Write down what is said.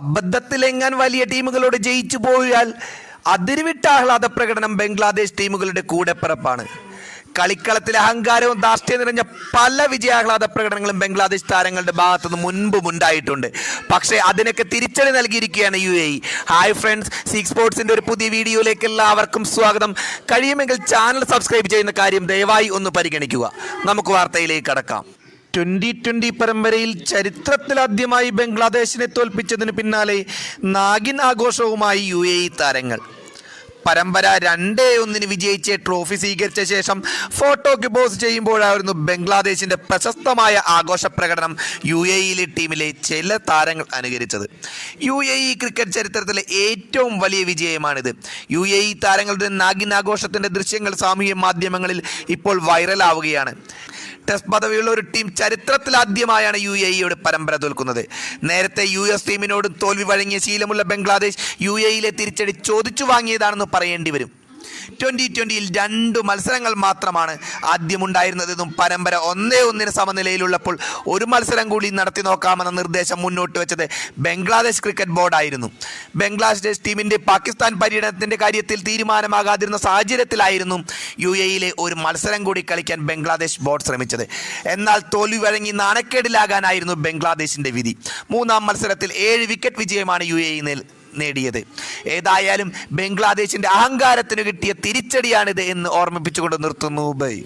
അബദ്ധത്തിലെങ്ങാൻ വലിയ ടീമുകളോട് ജയിച്ചു പോയാൽ അതിരുവിട്ട ആഹ്ലാദ പ്രകടനം ബംഗ്ലാദേശ് ടീമുകളുടെ കൂടെപ്പിറപ്പാണ് കളിക്കളത്തിലെ അഹങ്കാരവും ധാർഷ്ട്യം നിറഞ്ഞ പല വിജയാഹ്ലാദ പ്രകടനങ്ങളും ബംഗ്ലാദേശ് താരങ്ങളുടെ ഭാഗത്തു നിന്ന് മുൻപും ഉണ്ടായിട്ടുണ്ട് പക്ഷേ അതിനൊക്കെ തിരിച്ചടി നൽകിയിരിക്കുകയാണ് U A hi friends six സ്പോർട്സിന്റെ ഒരു പുതിയ വീഡിയോയിലേക്ക് എല്ലാവർക്കും സ്വാഗതം. കഴിയുമെങ്കിൽ ചാനൽ സബ്സ്ക്രൈബ് ചെയ്യുന്ന കാര്യം ദയവായി ഒന്ന് പരിഗണിക്കുക. നമുക്ക് വാർത്തയിലേക്ക് കടക്കാം. ട്വന്റി ട്വന്റി പരമ്പരയിൽ ചരിത്രത്തിലാദ്യമായി ബംഗ്ലാദേശിനെ തോൽപ്പിച്ചതിന് പിന്നാലെ നാഗിൻ ആഘോഷവുമായി യു എ ഇ താരങ്ങൾ. പരമ്പര രണ്ടേ ഒന്നിന് വിജയിച്ച് ട്രോഫി സ്വീകരിച്ച ശേഷം ഫോട്ടോയ്ക്ക് പോസ് ചെയ്യുമ്പോഴായിരുന്നു ബംഗ്ലാദേശിന്റെ പ്രശസ്തമായ ആഘോഷ പ്രകടനം യു എ ഇയിലെ ടീമിലെ ചില താരങ്ങൾ അനുകരിച്ചത്. യു എ ഇ ക്രിക്കറ്റ് ചരിത്രത്തിലെ ഏറ്റവും വലിയ വിജയമാണിത്. യു എ ഇ താരങ്ങളുടെ നാഗിൻ ആഘോഷത്തിന്റെ ദൃശ്യങ്ങൾ സാമൂഹ്യ മാധ്യമങ്ങളിൽ ഇപ്പോൾ വൈറലാവുകയാണ്. ടെസ്റ്റ് പദവിയുള്ള ഒരു ടീം ചരിത്രത്തിൽ ആദ്യമായാണ് യു എ ഇയുടെ പരമ്പര തോൽക്കുന്നത്. നേരത്തെ യു എസ് ടീമിനോട് തോൽവി വഴങ്ങിയ ശീലമുള്ള ബംഗ്ലാദേശ് യു എ ഇയിലെ തിരിച്ചടി ചോദിച്ചു വാങ്ങിയതാണെന്ന് പറയേണ്ടി വരും. ട്വന്റി ട്വന്റിയിൽ രണ്ട് മത്സരങ്ങൾ മാത്രമാണ് ആദ്യമുണ്ടായിരുന്നതെന്നും പരമ്പര ഒന്നേ ഒന്നിന് സമനിലയിലുള്ളപ്പോൾ ഒരു മത്സരം കൂടി നടത്തി നോക്കാമെന്ന നിർദ്ദേശം മുന്നോട്ട് വെച്ചത് ബംഗ്ലാദേശ് ക്രിക്കറ്റ് ബോർഡായിരുന്നു. ബംഗ്ലാദേശ് ടീമിന്റെ പാകിസ്ഥാൻ പര്യടനത്തിന്റെ കാര്യത്തിൽ തീരുമാനമാകാതിരുന്ന സാഹചര്യത്തിലായിരുന്നു യു എയിലെ ഒരു മത്സരം കൂടി കളിക്കാൻ ബംഗ്ലാദേശ് ബോർഡ് ശ്രമിച്ചത്. എന്നാൽ തോൽവി വഴങ്ങി നാണക്കേടിലാകാനായിരുന്നു ബംഗ്ലാദേശിന്റെ വിധി. മൂന്നാം മത്സരത്തിൽ ഏഴ് വിക്കറ്റ് വിജയമാണ് യു എ നേടിയത്. ഏതായാലും ബംഗ്ലാദേശിന്റെ അഹങ്കാരത്തിന് കിട്ടിയ തിരിച്ചടിയാണിത് എന്ന് ഓർമ്മിപ്പിച്ചുകൊണ്ട് നിർത്തുന്നു ബൈ.